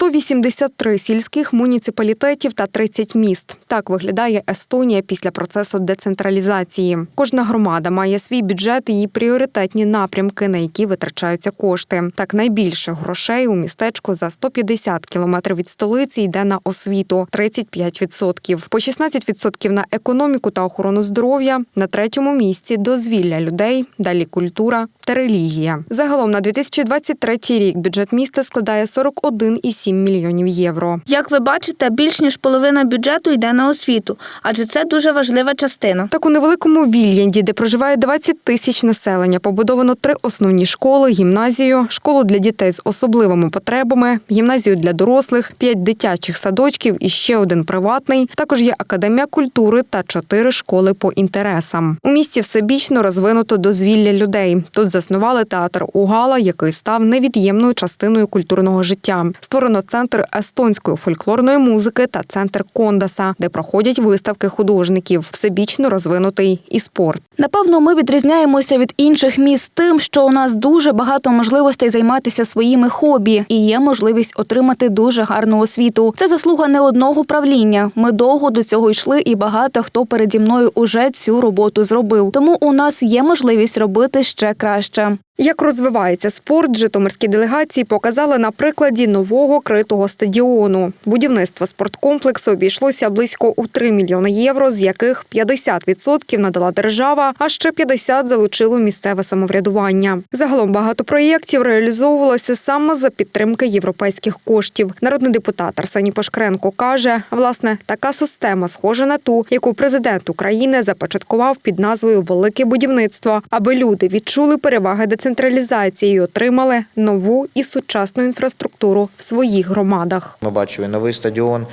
183 сільських муніципалітетів та 30 міст. Так виглядає Естонія після процесу децентралізації. Кожна громада має свій бюджет і пріоритетні напрямки, на які витрачаються кошти. Так найбільше грошей у містечку за 150 кілометрів від столиці йде на освіту 35%. По 16% на економіку та охорону здоров'я. На третьому місці дозвілля людей, далі культура та релігія. Загалом на 2023 рік бюджет міста складає 41,7 мільйонів євро. Як ви бачите, більш ніж половина бюджету йде на освіту, адже це дуже важлива частина. Так у невеликому Вільянді, де проживає 20 тисяч населення, побудовано три основні школи: гімназію, школу для дітей з особливими потребами, гімназію для дорослих, п'ять дитячих садочків і ще один приватний. Також є академія культури та чотири школи по інтересам. У місті всебічно розвинуто дозвілля людей. Тут заснували театр Угала, який став невід'ємною частиною культурного життя. Створено центр естонської фольклорної музики та центр Кондаса, де проходять виставки художників. Всебічно розвинутий і спорт. Напевно, ми відрізняємося від інших міст тим, що у нас дуже багато можливостей займатися своїми хобі і є можливість отримати дуже гарну освіту. Це заслуга не одного правління. Ми довго до цього йшли, і багато хто переді мною уже цю роботу зробив. Тому у нас є можливість робити ще краще. Як розвивається спорт, житомирські делегації показали на прикладі нового критого стадіону. Будівництво спорткомплексу обійшлося близько у 3 мільйони євро, з яких 50% надала держава, а ще 50% залучило місцеве самоврядування. Загалом багато проєктів реалізовувалося саме за підтримки європейських коштів. Народний депутат Арсеній Пашкренко каже, власне, така система схожа на ту, яку президент України започаткував під назвою Велике будівництво, аби люди відчули переваги децентралізації і отримали нову і сучасну інфраструктуру в своїх громадах. Ми бачили новий стадіон,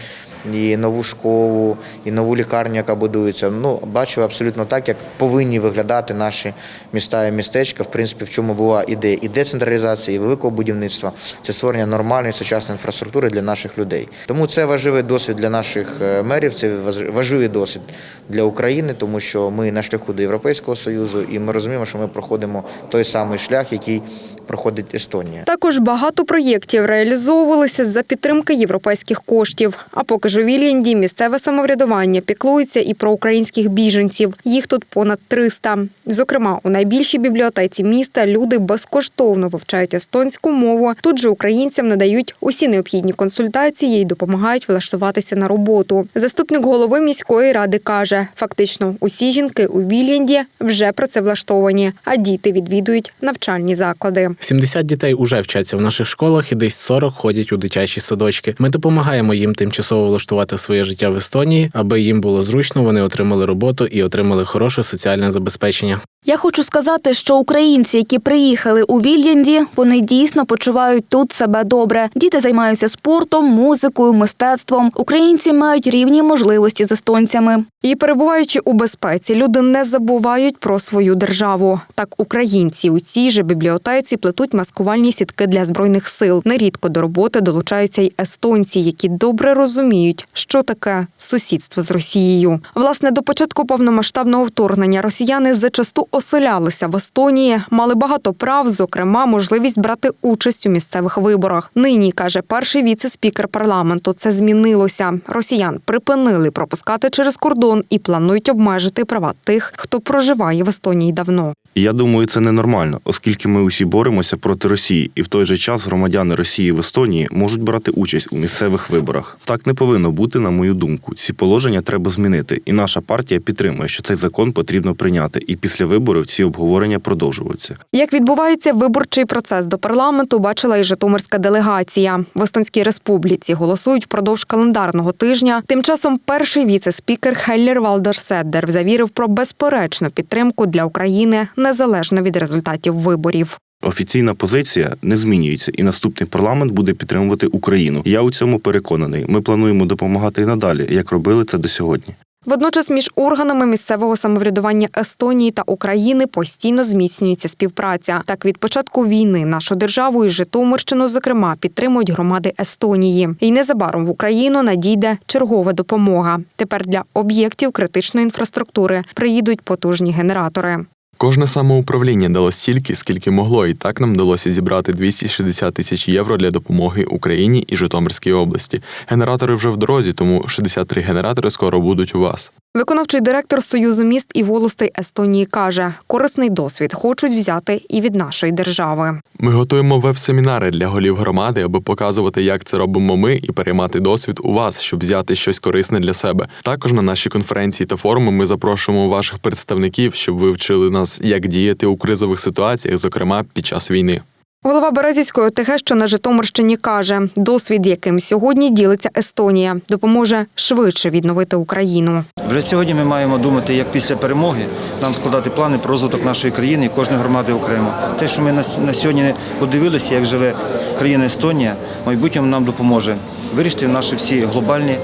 і нову школу, і нову лікарню, яка будується. Ну, бачили абсолютно так, як повинні виглядати наші міста і містечка. В принципі, в чому була ідея і децентралізації, і великого будівництва. Це створення нормальної сучасної інфраструктури для наших людей. Тому це важливий досвід для наших е, мерів. Це важ- важливий досвід для України, тому що ми на шляху до Європейського союзу, і ми розуміємо, що ми проходимо той самий шлях, який проходить Естонія. Також багато проєктів реалізовувалися за підтримки європейських коштів. А поки ж у Вільянді місцеве самоврядування піклується і про українських біженців. Їх тут понад 300. Зокрема, у найбільшій бібліотеці міста люди безкоштовно вивчають естонську мову. Тут же українцям надають усі необхідні консультації і допомагають влаштуватися на роботу. Заступник голови міської ради каже: фактично, усі жінки у Вільянді вже працевлаштовані, а діти відвідують навчальні заклади. 70 дітей уже вчаться в наших школах і десь 40 ходять у дитячі садочки. Ми допомагаємо їм тимчасово влаштувати своє життя в Естонії, аби їм було зручно, вони отримали роботу і отримали хороше соціальне забезпечення. Я хочу сказати, що українці, які приїхали у Вільянді, вони дійсно почувають тут себе добре. Діти займаються спортом, музикою, мистецтвом. Українці мають рівні можливості з естонцями. І перебуваючи у безпеці, люди не забувають про свою державу. Так, українці у цій же бібліотеці плетуть маскувальні сітки для збройних сил. Нерідко до роботи долучаються й естонці, які добре розуміють, що таке сусідство з Росією. Власне, до початку повномасштабного вторгнення росіяни зачасту оселялися в Естонії, мали багато прав, зокрема, можливість брати участь у місцевих виборах. Нині каже перший віце-спікер парламенту. Це змінилося. Росіян припинили пропускати через кордон і планують обмежити права тих, хто проживає в Естонії давно. Я думаю, це ненормально, оскільки ми усі боремося проти Росії, і в той же час громадяни Росії в Естонії можуть брати участь у місцевих виборах. Так не повинно бути, на мою думку. Ці положення треба змінити, і наша партія підтримує, що цей закон потрібно прийняти. І після виборів ці обговорення продовжуються. Як відбувається виборчий процес до парламенту, бачила і Житомирська делегація. В Естонській республіці голосують впродовж календарного тижня. Тим часом перший віце-спікер Хеллер Валдерседдер завірив про безперечну підтримку для України незалежно від результатів виборів. Офіційна позиція не змінюється, і наступний парламент буде підтримувати Україну. Я у цьому переконаний. Ми плануємо допомагати і надалі, як робили це до сьогодні. Водночас між органами місцевого самоврядування Естонії та України постійно зміцнюється співпраця. Так від початку війни нашу державу і Житомирщину, зокрема, підтримують громади Естонії. І незабаром в Україну надійде чергова допомога. Тепер для об'єктів критичної інфраструктури приїдуть потужні генератори. Кожне самоуправління дало стільки, скільки могло, і так нам вдалося зібрати 260 тисяч євро для допомоги Україні і Житомирській області. Генератори вже в дорозі, тому 63 генератори скоро будуть у вас. Виконавчий директор Союзу міст і волостей Естонії каже, корисний досвід хочуть взяти і від нашої держави. Ми готуємо веб-семінари для голів громади, аби показувати, як це робимо ми, і переймати досвід у вас, щоб взяти щось корисне для себе. Також на наші конференції та форуми ми запрошуємо ваших представників, щоб ви вчили нас, як діяти у кризових ситуаціях, зокрема під час війни. Голова Березівської ОТГ, що на Житомирщині, каже, досвід, яким сьогодні ділиться Естонія, допоможе швидше відновити Україну. Вже сьогодні ми маємо думати, як після перемоги нам складати плани про розвиток нашої країни і кожної громади окремо. Те, що ми на сьогодні подивилися, як живе країна Естонія, в майбутньому нам допоможе вирішити наші всі глобальні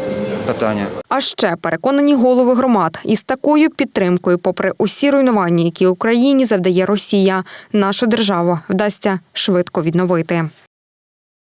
питання. А ще переконані голови громад із такою підтримкою, попри усі руйнування, які Україні завдає Росія, нашу державу вдасться швидко відновити.